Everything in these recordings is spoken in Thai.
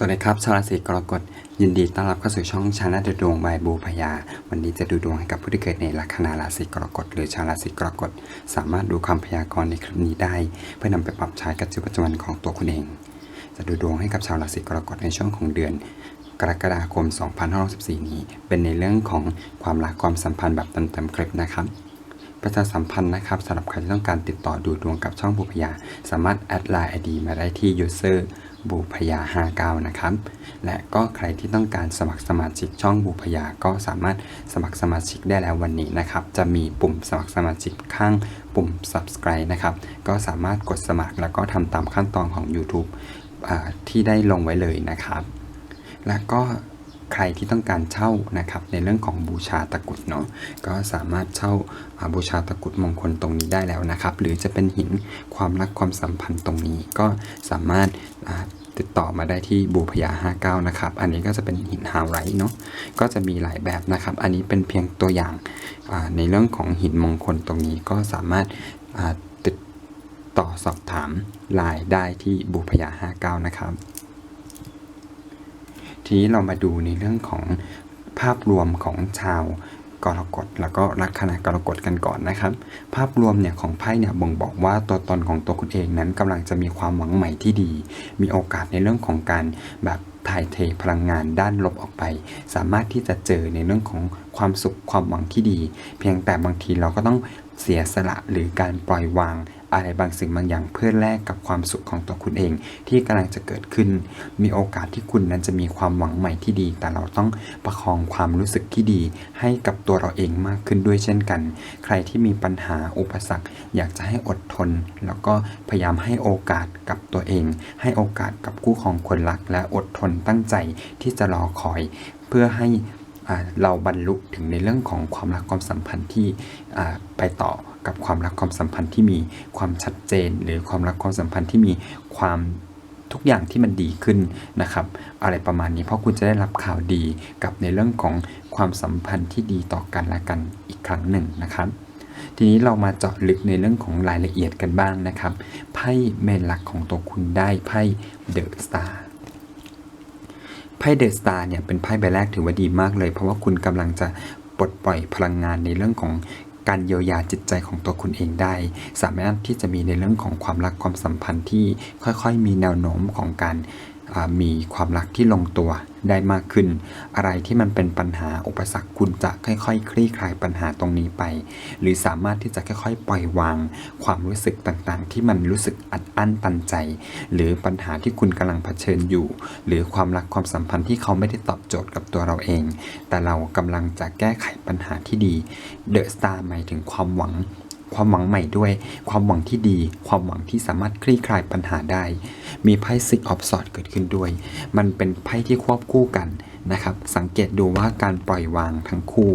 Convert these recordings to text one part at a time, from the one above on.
สวัสดีครับชาวราศีกรกฎยินดีต้อนรับเข้าสู่ช่องชาแนลดูดวงบายบูพยา วันนี้จะดูดวงให้กับผู้ที่เกิดในลัคนาราศีกรกฎหรือชาวราศีกรกฎสามารถดูคำพยากรณ์ในคลิปนี้ได้ เพื่อนำไปปรับใช้กับชีวิตประจำวันของตัวคุณเอง จะดูดวงให้กับชาวราศีกรกฎในช่วงของเดือน กรกฎาคม 2564 นี้ เป็นในเรื่องของความรักความสัมพันธ์แบบเต็มๆคลิปนะครับประชาสัมพันธ์นะครับสำหรับใครที่ต้องการติดต่อดูดวงกับช่องบุพยา สามารถแอดไลน์ไอดีมาได้ที่ user บูพยา59นะครับ และก็ใครที่ต้องการสมัครสมาชิกช่องบูพยาก็สามารถสมัครสมาชิกได้แล้ววันนี้นะครับ จะมีปุ่มสมัครสมาชิกข้างปุ่ม subscribe นะครับ ก็สามารถกดสมัครแล้วก็ทำตามขั้นตอนของ YouTube อที่ได้ลงไว้เลยนะครับ แล้วก็ ใครที่ต้องการเช่านะครับในเรื่องของบูชาตะกุดเนาะก็สามารถเช่าบูชาตะกุดมงคลตรงนี้ได้แล้วนะครับ หรือจะเป็นหินความรักความสัมพันธ์ตรงนี้ก็สามารถติดต่อมาได้ที่บูพยา 59 นะครับ อันนี้ก็จะเป็นหินฮาวไรเนาะ ก็จะมีหลายแบบนะครับ อันนี้เป็นเพียงตัวอย่างในเรื่องของหินมงคลตรงนี้ก็สามารถติดต่อสอบถามไลน์ได้ที่บูพยา 59 นะครับ ทีนี้เรามาดูในเรื่องของภาพรวมของชาวกรกฎแล้วก็ลัคนากรกฎกันก่อนนะครับ ภาพรวมเนี่ยของไพ่เนี่ยบ่งบอกว่าตัวตนของตัวคุณเองนั้นกำลังจะมีความหวังใหม่ที่ดี มีโอกาสในเรื่องของการแบบถ่ายเทพลังงานด้านลบออกไป สามารถที่จะเจอในเรื่องของความสุขความหวังที่ดี เพียงแต่บางทีเราก็ต้องเสียสละหรือการปล่อยวาง อะไรบางสิ่งบางอย่างเพื่อแลกกับความสุขของตัวคุณเอง ที่กำลังจะเกิดขึ้น มีโอกาสที่คุณนั้นจะมีความหวังใหม่ที่ดี แต่เราต้องประคองความรู้สึกที่ดี ให้กับตัวเราเองมากขึ้นด้วยเช่นกัน ใครที่มีปัญหาอุปสรรค อยากจะให้อดทน แล้วก็พยายามให้โอกาสกับตัวเอง ให้โอกาสกับคู่ของคนรัก และอดทนตั้งใจที่จะรอคอย เพื่อให้เราบรรลุถึงในเรื่องของความรักความสัมพันธ์ที่ไปต่อ กับความรักความสัมพันธ์ที่มีความชัดเจน หรือความรักความสัมพันธ์ที่มีความทุกอย่างที่มันดีขึ้นนะครับ อะไรประมาณนี้เพราะคุณจะได้รับข่าวดีกับในเรื่องของความสัมพันธ์ที่ดีต่อกันและกันอีกครั้งหนึ่งนะครับทีนี้เรามาเจาะลึกในเรื่องของรายละเอียดกันบ้างนะครับ ไพ่เมนหลักของตัวคุณได้ไพ่เดอะสตาร์ไพ่เดอะสตาร์เนี่ยเป็นไพ่ใบแรกถือว่าดีมากเลย เพราะว่าคุณกำลังจะปลดปล่อยพลังงานในเรื่องของ การเยียวยาจิตใจของตัวคุณเองได้ สามารถที่จะมีในเรื่องของความรักความสัมพันธ์ที่ค่อยๆ มีแนวโน้มของการ มีความรักที่ลงตัวได้มากขึ้น อะไรที่มันเป็นปัญหาอุปสรรคคุณจะค่อยๆ คลี่คลายปัญหาตรงนี้ไป หรือสามารถที่จะค่อยๆ ปล่อยวาง ความรู้สึกต่างๆ ที่มันรู้สึกอัดอั้นตันใจ หรือปัญหาที่คุณกำลังเผชิญอยู่ หรือความรักความสัมพันธ์ที่เขาไม่ได้ตอบโจทย์กับตัวเราเอง แต่เรากำลังจะแก้ไขปัญหาที่ดีเดอะสตาร์หมายถึงความหวัง ความหวังใหม่ด้วย ความหวังที่ดี ความหวังที่สามารถคลี่คลายปัญหาได้ มีไพ่ Six of Swords เกิดขึ้นด้วย มันเป็นไพ่ที่ควบคู่กันนะครับ สังเกตดูว่าการปล่อยวางทั้งคู่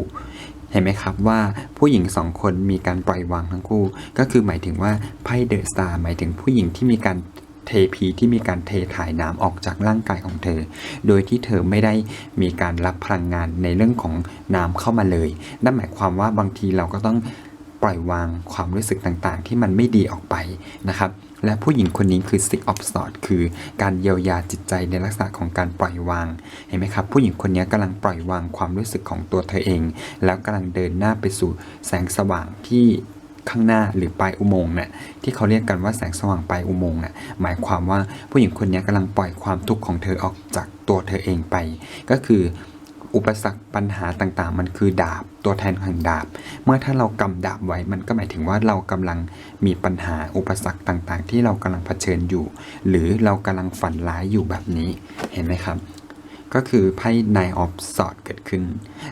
เห็นไหมครับว่าผู้หญิงสองคนมีการปล่อยวางทั้งคู่ ก็คือหมายถึงว่าไพ่เดอะสตาร์หมายถึงผู้หญิงที่มีการเทพีที่มีการเทถ่ายน้ำออกจากร่างกายของเธอ โดยที่เธอไม่ได้มีการรับพลังงานในเรื่องของน้ำเข้ามาเลย นั่นหมายความว่าบางทีเราก็ต้อง ปล่อยวางความรู้สึกต่างๆ ที่มันไม่ดีออกไปนะครับ และผู้หญิงคนนี้คือ Six of Swords คือการเยียวยาจิตใจในลักษณะของการปล่อยวาง เห็นไหมครับ ผู้หญิงคนนี้กำลังปล่อยวางความรู้สึกของตัวเธอเอง แล้วกำลังเดินหน้าไปสู่แสงสว่างที่ข้างหน้าหรือปลายอุโมงค์เนี่ยที่เขาเรียกกันว่าแสงสว่างปลายอุโมงค์น่ะหมายความว่าผู้หญิงคนนี้กำลังปล่อยความทุกข์ของเธอออกจากตัวเธอเองไป ก็คือ อุปสรรคปัญหาต่างๆ มันคือดาบตัวแทนแห่งดาบ เมื่อถ้าเรากำดาบไว้มันก็หมายถึงว่าเรากำลังมีปัญหาอุปสรรคต่างๆ ที่เรากำลังเผชิญอยู่ หรือเรากำลังฝันร้ายอยู่แบบนี้เห็นไหมครับ ก็คือไพ่นายออฟสอดเกิดขึ้น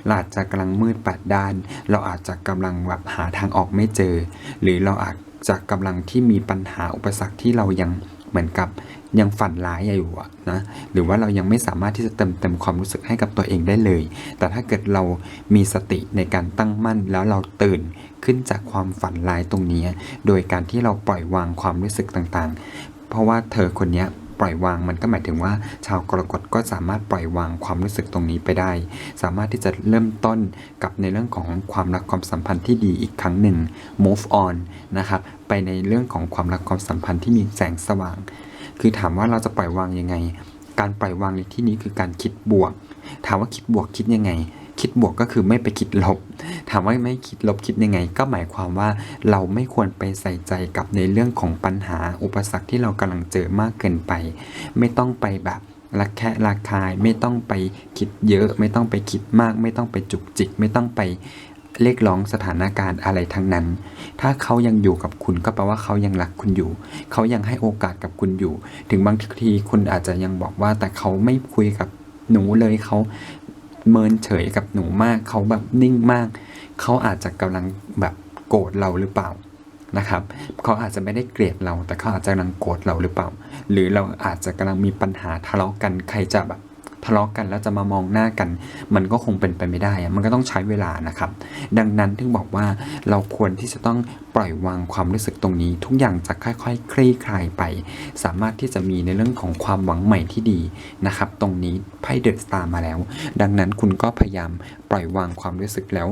เราอาจจะกำลังมืดแปดด้าน เราอาจจะกำลังแบบหาทางออกไม่เจอ หรือเราอาจจะกำลังที่มีปัญหาอุปสรรคที่เรายังเหมือนกับ ยังฝันร้ายอยู่นะหรือว่าเรายังไม่สามารถที่จะเติมเต็มความรู้สึกให้กับตัวเองได้เลย แต่ถ้าเกิดเรามีสติในการตั้งมั่นแล้วเราตื่นขึ้นจากความฝันร้ายตรงนี้ โดยการที่เราปล่อยวางความรู้สึกต่างๆ เพราะว่าเธอคนนี้ปล่อยวางมันก็หมายถึงว่าชาวกรกฎก็สามารถปล่อยวางความรู้สึกตรงนี้ไปได้ สามารถที่จะเริ่มต้นกับในเรื่องของความรักความสัมพันธ์ที่ดีอีกครั้งหนึ่ง move on นะครับไปในเรื่องของความรักความสัมพันธ์ที่มีแสงสว่าง คือถามว่าเราจะปล่อยวางยังไง การปล่อยวางในที่นี้คือการคิดบวก ถามว่าคิดบวกคิดยังไง คิดบวกก็คือไม่ไปคิดลบ ถามว่าไม่คิดลบคิดยังไง ก็หมายความว่าเราไม่ควรไปใส่ใจกับในเรื่องของปัญหาอุปสรรคที่เรากำลังเจอมากเกินไป ไม่ต้องไปแบบระแคะระคายไม่ต้องไปคิดเยอะ ไม่ต้องไปคิดมาก ไม่ต้องไปจุกจิก ไม่ต้องไป เรียกร้องสถานการณ์อะไรทั้งนั้น ถ้าเขายังอยู่กับคุณก็แปลว่าเขายังรักคุณอยู่ เขายังให้โอกาสกับคุณอยู่ ถึงบางทีคุณอาจจะยังบอกว่าแต่เขาไม่คุยกับหนูเลยเขาเมินเฉยกับหนูมาก เขาแบบนิ่งมาก เขาอาจจะกำลังแบบโกรธเราหรือเปล่านะครับ เขาอาจจะไม่ได้เกลียดเรา แต่เขาอาจจะกำลังโกรธเราหรือเปล่า หรือเราอาจจะกำลังมีปัญหาทะเลาะกันใครจะแบบ ทะเลาะกันแล้วจะมามองหน้ากัน มันก็คงเป็นไปไม่ได้มันก็ต้องใช้เวลานะครับ ดังนั้นถึงบอกว่าเราควรที่จะต้องปล่อยวางความรู้สึกตรงนี้ ทุกอย่างจะค่อยๆ คลี่คลายไป สามารถที่จะมีในเรื่องของความหวังใหม่ที่ดีนะครับ ตรงนี้ไพ่เดอะสตาร์มาแล้ว ดังนั้นคุณก็พยายามปล่อยวางความรู้สึกแล้ว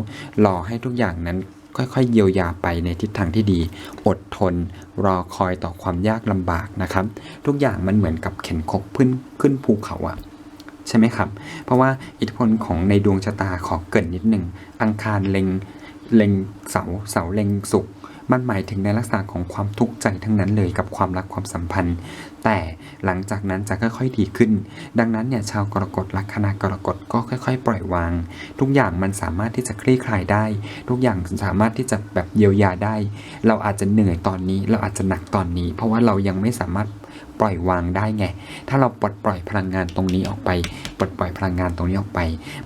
รอให้ทุกอย่างนั้นค่อยๆ เยียวยาไปในทิศทางที่ดี อดทน รอคอยต่อความยากลำบากนะครับ ทุกอย่างมันเหมือนกับเข็นคบขึ้นขึ้นภูเขาอะ ใช่ไหมครับ เพราะว่าอิทธิพลของในดวงชะตาขอเกินนิดหนึ่งอังคารเล็งเล็งเสาเสาเล็งศุกมันหมายถึงในลักษณะของความทุกข์ใจทั้งนั้นเลยกับความรักความสัมพันธ์ แต่หลังจากนั้นจะค่อยๆดีขึ้น ดังนั้นเนี่ยชาวกรกฎลัคนากรกฎก็ค่อย ๆ ปล่อยวาง ทุกอย่างมันสามารถที่จะคลี่คลายได้ ทุกอย่างสามารถที่จะแบบเยียวยาได้ เราอาจจะเหนื่อยตอนนี้ เราอาจจะหนักตอนนี้ เพราะว่าเรายังไม่สามารถ ปล่อยวางได้ไง ถ้าเราปลดปล่อยพลังงานตรงนี้ออกไป ปลดปล่อยพลังงานตรงนี้ออกไป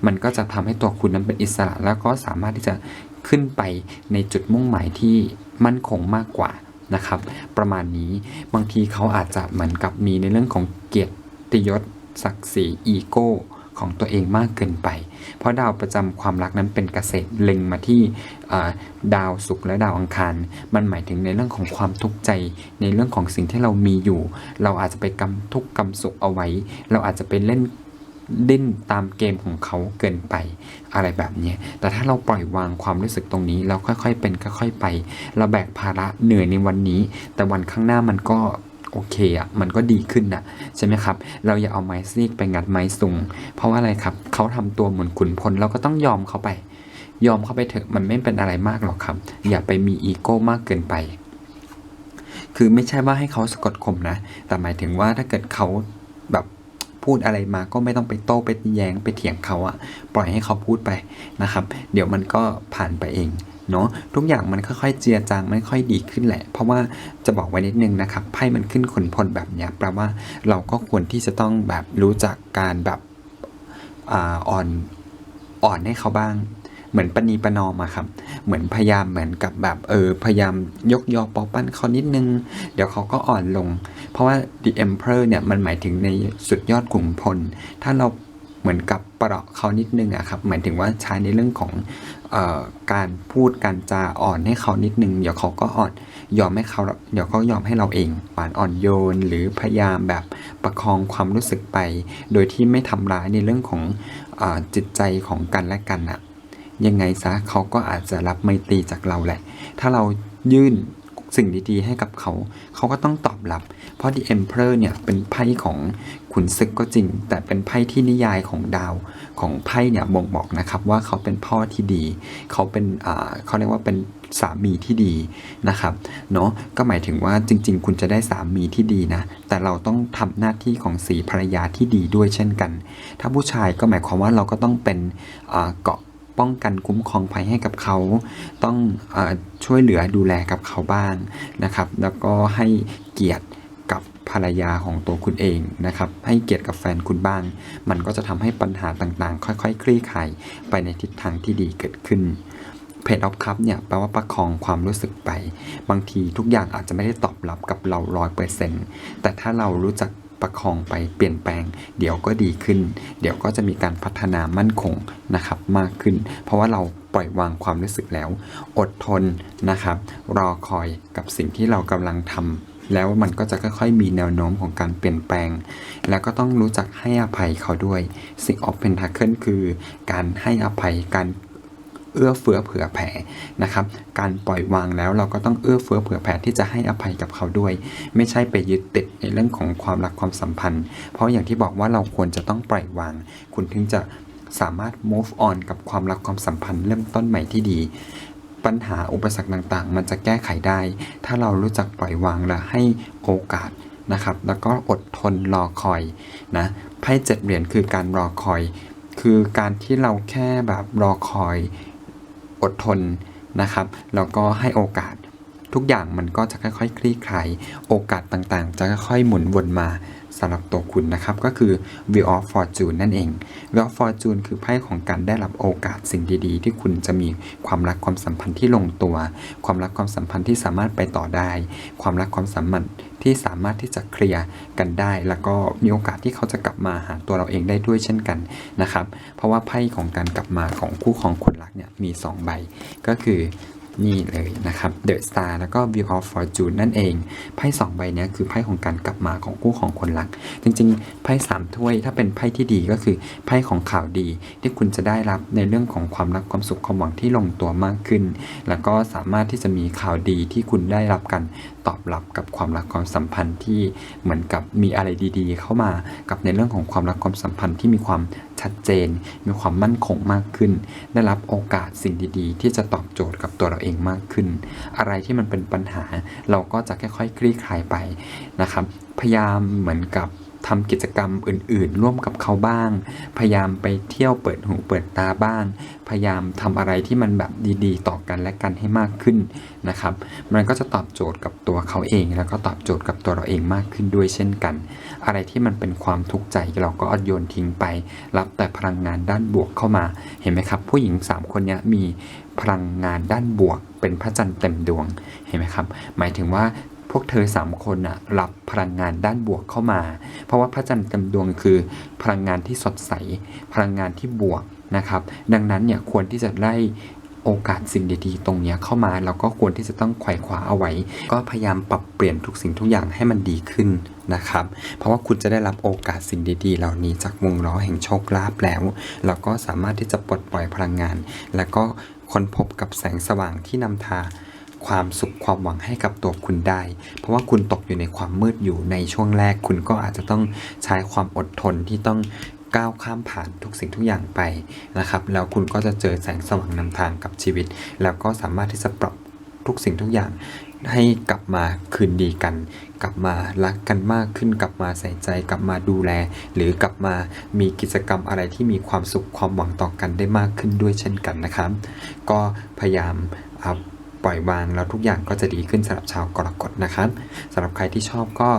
มันก็จะทำให้ตัวคุณนั้นเป็นอิสระ แล้วก็สามารถที่จะขึ้นไปในจุดมุ่งหมายที่มั่นคงมากกว่านะครับ ประมาณนี้บางทีเขาอาจจะเหมือนกับมีในเรื่องของเกียรติยศศักดิ์ศรีอีโก้ ของตัวเองมากเกินไป เพราะดาวประจำความรักนั้นเป็นเกษตรเล็งมาที่ดาวศุกร์และดาวอังคาร มันหมายถึงในเรื่องของความทุกข์ใจ ในเรื่องของสิ่งที่เรามีอยู่ เราอาจจะไปกำทุกข์กำสุขเอาไว้ เราอาจจะไปเล่นดิ้นตามเกมของเขาเกินไปอะไรแบบนี้ แต่ถ้าเราปล่อยวางความรู้สึกตรงนี้ เราค่อยๆเป็นค่อยๆไป เราแบกภาระเหนื่อยในวันนี้ แต่วันข้างหน้ามันก็ โอเคอะมันก็ดีขึ้นนะใช่ไหมครับ เราอย่าเอาไม้ซีกไปงัดไม้สูง เพราะว่าอะไรครับเขาทำตัวเหมือนขุนพลเราก็ต้องยอมเขาไป ยอมเข้าไปเถอะมันไม่เป็นอะไรมากหรอกครับ อย่าไปมีอีโก้มากเกินไป คือไม่ใช่ว่าให้เขาสะกดข่มนะ แต่หมายถึงว่าถ้าเกิดเขาแบบพูดอะไรมาก็ไม่ต้องไปโต้ไปแย้งไปเถียงเขาอะปล่อยให้เขาพูดไปนะครับ เดี๋ยวมันก็ผ่านไปเอง เนาะทุกอย่างมันค่อยๆเจียจางมันค่อยดีขึ้นแหละ เพราะว่าจะบอกไว้นิดนึงนะครับไพ่มันขึ้นขนพลแบบเนี้ยแปลว่าเราก็ควรที่จะต้องแบบรู้จักการแบบอ่ออนอ่อนให้เขาบ้างเหมือนปณีปนอมอะครับ เหมือนพยายามเหมือนกับแบบเออพยายามยกยอปอปั้นเขานิดนึง เดี๋ยวเขาก็อ่อนลง เพราะว่า the emperor เนี่ยมันหมายถึงในสุดยอดขุนพล ถ้าเรา เหมือนกับเปราะเขานิดนึงอะครับหมายถึงว่าใช้ในเรื่องของออการพูดการจาอ่อนให้เขานิดนึงเดี๋ยวเขาก็อ่อนยอมให้เขาเดี๋ยวเขายอมให้เราเองหวานอ่อนโยน หรือพยายามแบบประคองความรู้สึกไป โดยที่ไม่ทำร้ายในเรื่องของอจิตใจของกันและกันอะยังไงซะเขาก็อาจจะรับไมตรีจากเราแหละ ถ้าเรายื่นสิ่งดีๆ ให้กับเขา เขาก็ต้องตอบรับ เพราะ The Emperor เนี่ยเป็นไพ่ของ ขุนศึกก็จริง แต่เป็นไพ่ที่นิยายของดาวของไพ่เนี่ยบ่งบอกนะครับว่าเขาเป็นพ่อที่ดี เขาเป็นเขาเรียกว่าเป็นสามีที่ดีนะครับเนาะก็หมายถึงว่าจริง ๆ คุณจะได้สามีที่ดีนะ แต่เราต้องทำหน้าที่ของสีภรรยาที่ดีด้วยเช่นกัน ถ้าผู้ชายก็หมายความว่าเราก็ต้องเป็นเกาะป้องกันคุ้มครองภัยให้กับเขา ต้องอช่วยเหลือดูแลกับเขาบ้างนะครับ แล้วก็ให้เกียรติ ภรรยาของตัวคุณเองนะครับ ให้เกียรติกับแฟนคุณบ้าง มันก็จะทำให้ปัญหาต่างๆ ค่อย ๆ คลี่คลายไปในทิศทางที่ดีเกิดขึ้นเพจออฟคัพเนี่ยแปลว่าประคองความรู้สึกไป บางทีทุกอย่างอาจจะไม่ได้ตอบรับกับเราร้อยเปอร์เซ็นต์แต่ถ้าเรารู้จักประคองไปเปลี่ยนแปลง เดี๋ยวก็ดีขึ้น เดี๋ยวก็จะมีการพัฒนามั่นคงนะครับมากขึ้น เพราะว่าเราปล่อยวางความรู้สึกแล้ว อดทนนะครับ รอคอยกับสิ่งที่เรากำลังทำ แล้วมันก็จะค่อยๆมีแนวโน้มของการเปลี่ยนแปลง แล้วก็ต้องรู้จักให้อภัยเขาด้วยสิ่งออฟเพนทาเคิลคือ การให้อภัยการเอื้อเฟื้อเผื่อแผ่นะครับ การปล่อยวางแล้วเราก็ต้องเอื้อเฟื้อเผื่อแผ่ที่จะให้อภัยกับเขาด้วย ไม่ใช่ไปยึดติดในเรื่องของความรักความสัมพันธ์ เพราะอย่างที่บอกว่าเราควรจะต้องปล่อยวาง คุณถึงจะสามารถ move on กับความรักความสัมพันธ์เริ่มต้นใหม่ที่ดี ปัญหาอุปสรรคต่างๆ มันจะแก้ไขได้ ถ้าเรารู้จักปล่อยวางและให้โอกาสนะครับ แล้วก็อดทนรอคอยนะไพ่เจ็ดเหรียญคือการรอคอย คือการที่เราแค่แบบรอคอย อดทนนะครับ แล้วก็ให้โอกาสทุกอย่างมันก็จะค่อยๆ คลี่คลาย โอกาสต่างๆ จะค่อยๆ หมุนวนมา สำหรับตัวคุณนะครับก็คือ Wheel of Fortune นั่นเอง Wheel of Fortune คือไพ่ของการได้รับโอกาสสิ่งดีๆ ที่คุณจะมีความรักความสัมพันธ์ที่ลงตัว ความรักความสัมพันธ์ที่สามารถไปต่อได้ ความรักความสัมพันธ์ที่สามารถที่จะเคลียร์กันได้ แล้วก็มีโอกาสที่เขาจะกลับมาหาตัวเราเองได้ด้วยเช่นกันนะครับ เพราะว่าไพ่ของการกลับมาของคู่ของคนรักเนี่ยมี 2 ใบก็คือ นี่เลยนะครับ The Star แล้วก็ View of Fortune นั่นเอง ไพ่สองใบนี้คือไพ่ของการกลับมาของคู่ของคนรัก จริงๆ ไพ่สามถ้วยถ้าเป็นไพ่ที่ดีก็คือไพ่ของข่าวดี ที่คุณจะได้รับในเรื่องของความรักความสุขความหวังที่ลงตัวมากขึ้น แล้วก็สามารถที่จะมีข่าวดีที่คุณได้รับกัน ตอบรับกับความรักความสัมพันธ์ที่เหมือนกับมีอะไรดี ๆ เข้ามากับในเรื่องของความรักความสัมพันธ์ที่มีความชัดเจน มีความมั่นคงมากขึ้น ได้รับโอกาสสิ่งดีๆ ที่จะตอบโจทย์กับตัวเราเองมากขึ้น อะไรที่มันเป็นปัญหาเราก็จะค่อยๆคลี่คลายไปนะครับ พยายามเหมือนกับ ทำกิจกรรมอื่น ๆ ร่วมกับเขาบ้าง พยายามไปเที่ยวเปิดหูเปิดตาบ้าง พยายามทำอะไรที่มันแบบดีๆ ต่อกันและกันให้มากขึ้นนะครับ มันก็จะตอบโจทย์กับตัวเขาเอง แล้วก็ตอบโจทย์กับตัวเราเองมากขึ้นด้วยเช่นกัน อะไรที่มันเป็นความทุกข์ใจเราก็โยนทิ้งไป รับแต่พลังงานด้านบวกเข้ามา เห็นไหมครับ ผู้หญิง 3 คนนี้มีพลังงานด้านบวกเป็นพระจันทร์เต็มดวง เห็นไหมครับ หมายถึงว่า วกเธอสามคนนะรับพลังงานด้านบวกเข้ามา เพราะว่าพระจันทร์เต็มดวงคือพลังงานที่สดใส พลังงานที่บวกนะครับ ดังนั้นเนี่ยควรที่จะได้โอกาสสิ่งดีๆ ตรงนี้เข้ามาเราก็ควรที่จะต้องไขว่คว้าเอาไว้ ก็พยายามปรับเปลี่ยนทุกสิ่งทุกอย่างให้มันดีขึ้นนะครับ เพราะว่าคุณจะได้รับโอกาสสิ่งดีๆ เหล่านี้จากวงล้อแห่งโชคลาภแล้ว เราก็สามารถที่จะปลดปล่อยพลังงาน แล้วก็ค้นพบกับแสงสว่างที่นำทาง ความสุขความหวังให้กับตัวคุณได้ เพราะว่าคุณตกอยู่ในความมืดอยู่ในช่วงแรก คุณก็อาจจะต้องใช้ความอดทนที่ต้องก้าวข้ามผ่านทุกสิ่งทุกอย่างไปนะครับ แล้วคุณก็จะเจอแสงสว่างนำทางกับชีวิต แล้วก็สามารถที่จะปรับทุกสิ่งทุกอย่างให้กลับมาคืนดีกัน กลับมารักกันมากขึ้น กลับมาใส่ใจ กลับมาดูแล หรือกลับมามีกิจกรรมอะไรที่มีความสุขความหวังต่อกันได้มากขึ้นด้วยเช่นกันนะครับ ก็พยายามอ่า ปล่อยวาง แล้วทุกอย่างก็จะดีขึ้นสำหรับชาวกรกฎนะครับสำหรับใครที่ชอบก็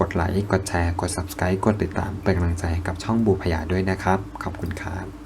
กดไลค์กดแชร์ กด subscribe กดติดตามเป็นกำลังใจกับช่องบูพยาด้วยนะครับ ขอบคุณครับ